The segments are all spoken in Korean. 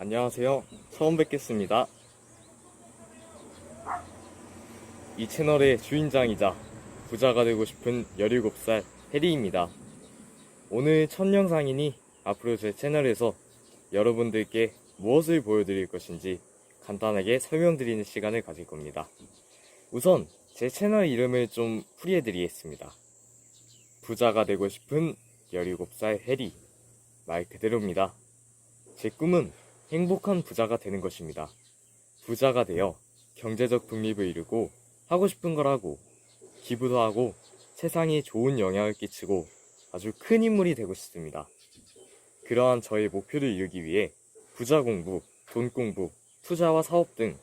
안녕하세요. 처음 뵙겠습니다. 이 채널의 주인장이자 부자가 되고 싶은 17살 해리입니다. 오늘 첫 영상이니 앞으로 제 채널에서 여러분들께 무엇을 보여드릴 것인지 간단하게 설명드리는 시간을 가질 겁니다. 우선 제 채널 이름을 좀 풀이해드리겠습니다. 부자가 되고 싶은 17살 해리. 말 그대로입니다. 제 꿈은 행복한 부자가 되는 것입니다. 부자가 되어 경제적 독립을 이루고 하고 싶은 걸 하고 기부도 하고 세상에 좋은 영향을 끼치고 아주 큰 인물이 되고 싶습니다. 그러한 저의 목표를 이루기 위해 부자 공부, 돈 공부, 투자와 사업 등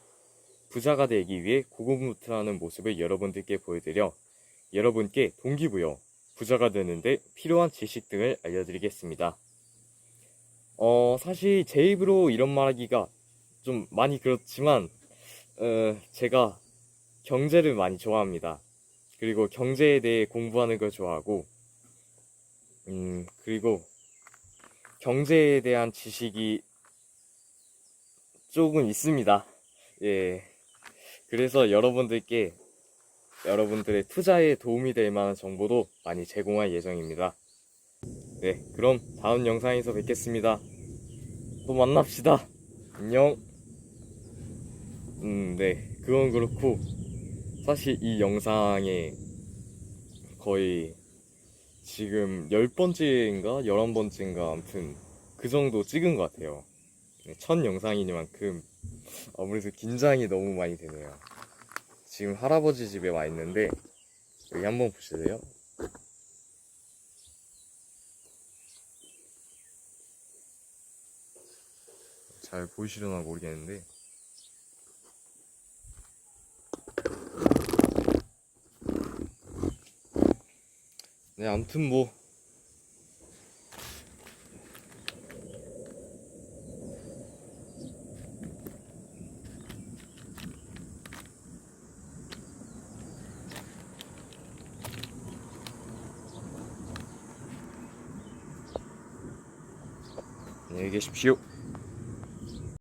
부자가 되기 위해 고군분투하는 모습을 여러분들께 보여드려 여러분께 동기부여, 부자가 되는데 필요한 지식 등을 알려드리겠습니다. 어, 사실 제 입으로 이런 말하기가 좀 많이 그렇지만, 어, 제가 경제를 많이 좋아합니다. 그리고 경제에 대해 공부하는 걸 좋아하고, 음, 그리고 경제에 대한 지식이 조금 있습니다. 예. 그래서 여러분들께 여러분들의 투자에 도움이 될 만한 정보도 많이 제공할 예정입니다. 네, 그럼 다음 영상에서 뵙겠습니다. 또 만납시다. 안녕. 음, 네, 그건 그렇고, 사실 이 영상에 거의 지금 10번째인가 11번째인가 아무튼 그 정도 찍은 것 같아요. 네, 첫 영상이니만큼 아무래도 긴장이 너무 많이 되네요. 지금 할아버지 집에 와 있는데, 여기 한번 보실래요? 잘 보이시려나 모르겠는데 네 아무튼 뭐 안녕히 계십시오.